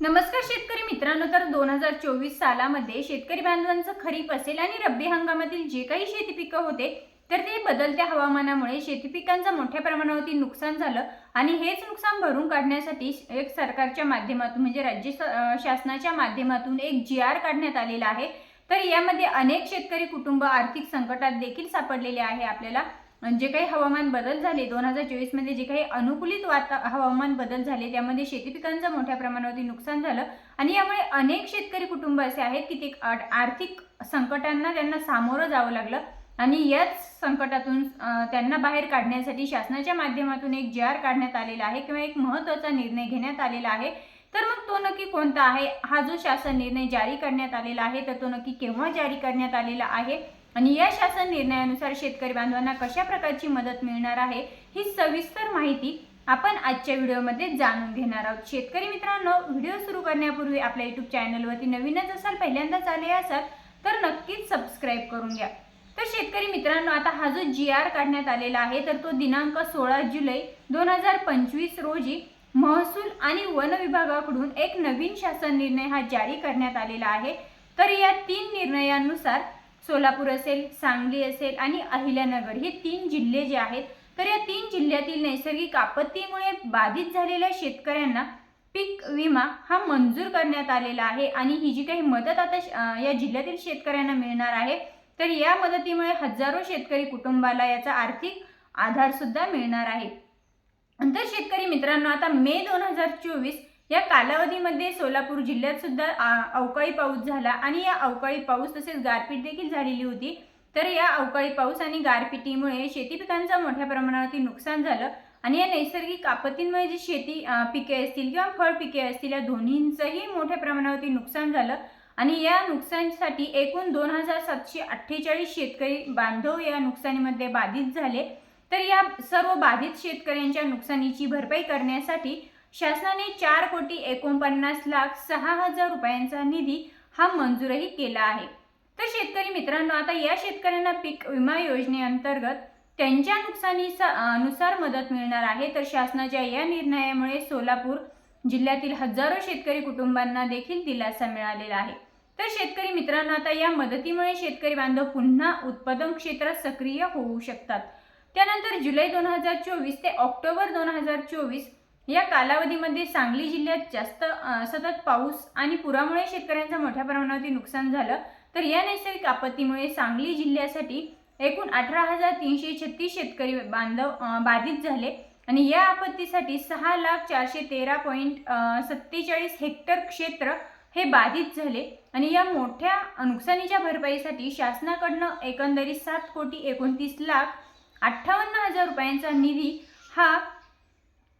नमस्कार शेतकरी मित्रांनो तर दोन हजार चोवीस सालामध्ये शेतकरी बांधवांचं खरीप असेल आणि रब्बी हंगामातील जे काही शेती पिकं होते तर ते बदलत्या हवामानामुळे शेती पिकांचं मोठ्या प्रमाणावरती नुकसान झालं आणि हेच नुकसान भरून काढण्यासाठी एक सरकारच्या माध्यमातून म्हणजे राज्य शासनाच्या माध्यमातून एक जी आर काढण्यात आलेला आहे. तर यामध्ये अनेक शेतकरी कुटुंब आर्थिक संकटात देखील सापडलेले आहे आपल्याला. जे काही हवामान बदल झाले दोन हजार चोवीसमध्ये जे काही अनुकूलित वाता हवामान बदल झाले त्यामध्ये शेती पिकांचं मोठ्या प्रमाणावरती नुकसान झालं आणि यामुळे अनेक शेतकरी कुटुंब असे आहेत की ते आर्थिक संकटांना त्यांना सामोरं जावं लागलं आणि याच संकटातून त्यांना बाहेर काढण्यासाठी शासनाच्या माध्यमातून एक जे आर काढण्यात आलेला आहे किंवा एक महत्त्वाचा निर्णय घेण्यात आलेला आहे. तर मग तो नक्की कोणता आहे? हा जो शासन निर्णय जारी करण्यात आलेला आहे तर तो नक्की केव्हा जारी करण्यात आलेला आहे? आणि या शासन निर्णयानुसार शेतकरी बांधवांना कशा प्रकारची मदत मिळणार आहे ही सविस्तर माहिती आपण आजच्या व्हिडिओमध्ये जाणून घेणार आहोत. शेतकरी मित्रांनो व्हिडिओ सुरू करण्यापूर्वी आपल्या युट्यूब चॅनलवरती नवीनच असाल पहिल्यांदाच आले असाल तर नक्कीच सबस्क्राईब करून घ्या. तर शेतकरी मित्रांनो आता हा जो जी आर काढण्यात आलेला आहे तर तो दिनांक सोळा जुलै दोन हजार पंचवीस रोजी महसूल आणि वन विभागाकडून एक नवीन शासन निर्णय हा जारी करण्यात आलेला आहे. तर या तीन निर्णयानुसार सोलापूर असेल सांगली असेल आणि अहिल्यानगर हे तीन जिल्हे जे आहेत तर या तीन जिल्ह्यातील नैसर्गिक आपत्तीमुळे बाधित झालेल्या शेतकऱ्यांना पीक विमा हा मंजूर करण्यात आलेला आहे आणि ही जी काही मदत आता श- या जिल्ह्यातील शेतकऱ्यांना मिळणार आहे तर या मदतीमुळे हजारो शेतकरी कुटुंबाला याचा आर्थिक आधारसुद्धा मिळणार आहे. तर शेतकरी मित्रांनो आता मे दोन हजार चोवीस या कालावधीमध्ये सोलापूर जिल्ह्यात सुद्धा अवकाळी पाऊस झाला आणि या अवकाळी पाऊस तसेच गारपीट देखील झालेली होती. तर या अवकाळी पाऊस आणि गारपिटीमुळे शेती पिकांचं मोठ्या प्रमाणावरती नुकसान झालं आणि या नैसर्गिक आपत्तींमुळे जी शेती पिके असतील किंवा फळ पिके असतील या दोन्हींचंही मोठ्या प्रमाणावरती नुकसान झालं. आणि या नुकसानीसाठी एकूण दोन हजार सातशे अठ्ठेचाळीस शेतकरी बांधव या नुकसानीमध्ये बाधित झाले. तर या सर्व बाधित शेतकऱ्यांच्या नुकसानीची भरपाई करण्यासाठी शासनाने चार कोटी एकोणपन्नास लाख सहा हजार रुपयांचा निधी हा मंजूरही केला आहे. तर शेतकरी मित्रांनो आता या शेतकऱ्यांना पीक विमा योजनेअंतर्गत त्यांच्या नुकसानीचा नुसार मदत मिळणार आहे. तर शासनाच्या या निर्णयामुळे सोलापूर जिल्ह्यातील हजारो शेतकरी कुटुंबांना देखील दिलासा मिळालेला आहे. तर शेतकरी मित्रांनो आता या मदतीमुळे शेतकरी बांधव पुन्हा उत्पादन क्षेत्रात सक्रिय होऊ शकतात. त्यानंतर जुलै दोन हजार चोवीस ते ऑक्टोबर दोन हजार चोवीस या कालावधीमध्ये सांगली जिल्ह्यात जास्त सतत पाऊस आणि पुरामुळे शेतकऱ्यांचं मोठ्या प्रमाणावरती नुकसान झालं. तर या नैसर्गिक आपत्तीमुळे सांगली जिल्ह्यासाठी एकूण अठरा हजार तीनशे छत्तीस शेतकरी बांधव बाधित झाले. आणि या आपत्तीसाठी सहा लाख चारशे तेरा पॉईंट सत्तेचाळीस हेक्टर क्षेत्र हे बाधित झाले. आणि या मोठ्या नुकसानीच्या भरपाईसाठी शासनाकडनं एकंदरीत सात कोटी एकोणतीस लाख अठ्ठावन्न हजार रुपयांचा निधी हा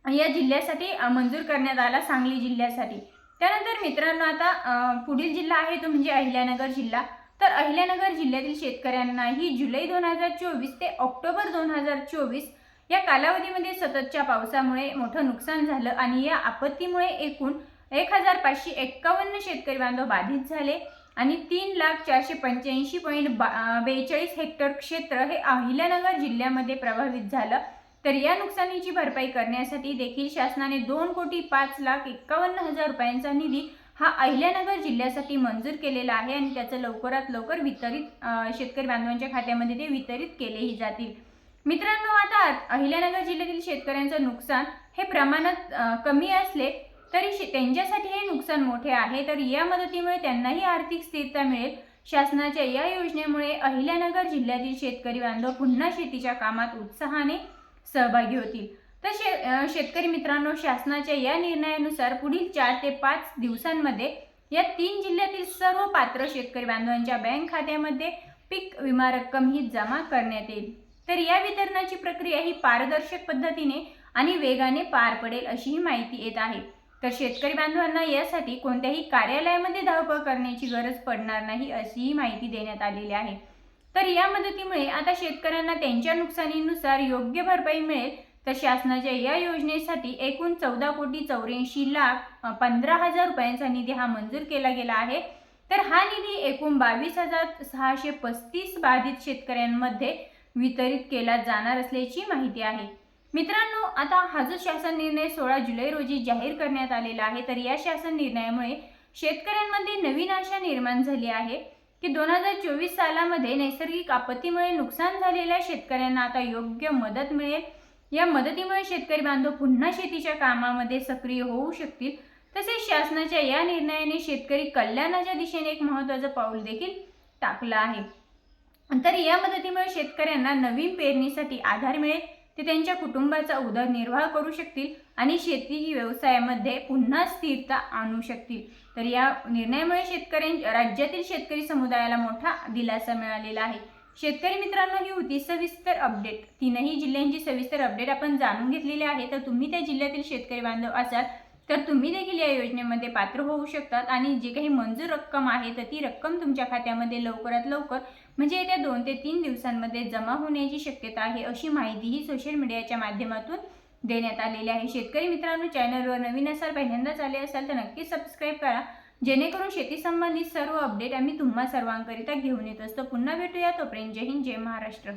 या जिल्ह्यासाठी मंजूर करण्यात आला सांगली जिल्ह्यासाठी. त्यानंतर मित्रांनो आता पुढील जिल्हा आहे तो म्हणजे अहिल्यानगर जिल्हा. तर अहिल्यानगर जिल्ह्यातील शेतकऱ्यांनाही जुलै दोन हजार चोवीस ते ऑक्टोबर दोन हजार चोवीस या कालावधीमध्ये सततच्या पावसामुळे मोठं नुकसान झालं आणि या आपत्तीमुळे एकूण एक हजार पाचशे एक्कावन्न शेतकरी बांधव बाधित झाले आणि तीन लाख चारशे पंच्याऐंशी पॉईंट बा बेचाळीस हेक्टर क्षेत्र हे अहिल्यानगर जिल्ह्यामध्ये प्रभावित झालं. तर या नुकसानीची भरपाई करण्यासाठी देखील शासनाने दोन कोटी पाच लाख एक्कावन्न हजार रुपयांचा निधी हा अहिल्यानगर जिल्ह्यासाठी मंजूर केलेला आहे आणि त्याचं लवकरात लवकर वितरित शेतकरी बांधवांच्या खात्यामध्ये ते वितरित केलेही जातील. मित्रांनो आता अहिल्यानगर जिल्ह्यातील शेतकऱ्यांचं नुकसान हे प्रमाणात कमी असले तरी शे- त्यांच्यासाठी हे नुकसान मोठे आहे. तर या मदतीमुळे त्यांनाही आर्थिक स्थिरता मिळेल. शासनाच्या या योजनेमुळे अहिल्यानगर जिल्ह्यातील शेतकरी बांधव पुन्हा शेतीच्या कामात उत्साहाने सहभागी होतील. तर शे शेतकरी मित्रांनो शासनाच्या या निर्णयानुसार पुढील चार ते पाच दिवसांमध्ये या तीन जिल्ह्यातील सर्व पात्र शेतकरी बांधवांच्या बँक खात्यामध्ये पीक विमा रक्कम ही जमा करण्यात येईल. तर या वितरणाची प्रक्रिया ही पारदर्शक पद्धतीने आणि वेगाने पार पडेल अशीही माहिती येत आहे. तर शेतकरी बांधवांना यासाठी कोणत्याही कार्यालयामध्ये धावपळ करण्याची गरज पडणार नाही अशीही माहिती देण्यात आलेली आहे. तर या मदतीमुळे आता शेतकऱ्यांना त्यांच्या नुकसानीनुसार योग्य भरपाई मिळेल. तर शासनाच्या या योजनेसाठी एकूण चौदा कोटी चौऱ्याऐंशी लाख पंधरा हजार रुपयांचा निधी हा मंजूर केला गेला आहे. तर हा निधी एकूण बावीस हजार सहाशे पस्तीस बाधित शेतकऱ्यांमध्ये वितरित केला जाणार असल्याची माहिती आहे. मित्रांनो आता हा जो शासन निर्णय सोळा जुलै रोजी जाहीर करण्यात आलेला आहे. तर या शासन निर्णयामुळे शेतकऱ्यांमध्ये नवीन आशा निर्माण झाली आहे. की दोन हजार चोवीस सालामध्ये नैसर्गिक आपत्तीमुळे नुकसान झालेल्या शेतकऱ्यांना आता योग्य मदत मिळेल. या मदतीमुळे शेतकरी बांधव पुन्हा शेतीच्या कामामध्ये सक्रिय होऊ शकतील. तसेच शासनाच्या या निर्णयाने शेतकरी कल्याणाच्या दिशेने एक महत्त्वाचं पाऊल देखील टाकलं आहे. तर या मदतीमुळे शेतकऱ्यांना नवीन पेरणीसाठी आधार मिळेल. ते त्यांच्या कुटुंबाचा उदरनिर्वाह करू शकतील आणि शेती व्यवसायामध्ये पुन्हा स्थिरता आणू शकतील. तर या निर्णयामुळे शेतकऱ्यां राज्यातील शेतकरी समुदायाला मोठा दिलासा मिळालेला आहे. शेतकरी मित्रांनो ही होती सविस्तर अपडेट. तीनही जिल्ह्यांची सविस्तर अपडेट आपण जाणून घेतलेली आहे. तर तुम्ही त्या जिल्ह्यातील शेतकरी बांधव असाल तर तुम्ही देखील या योजनेमध्ये पात्र होऊ शकतात आणि जी काही मंजूर रक्कम आहे तर ती रक्कम तुमच्या खात्यामध्ये लवकरात लवकर म्हणजे येत्या दोन ते तीन दिवसांमध्ये जमा होण्याची शक्यता आहे अशी माहितीही सोशल मीडियाच्या माध्यमातून देण्यात आलेली आहे. शेतकरी मित्रांनो चॅनलवर नवीन असाल पहिल्यांदाच आले असाल तर नक्की सबस्क्राईब करा. जेणेकरून शेती संबंधित सर्व अपडेट आम्ही तुम्हा सर्वांकरिता घेऊन येत असतो. पुन्हा भेटूया तोपर्यंत जय हिंद जय महाराष्ट्र.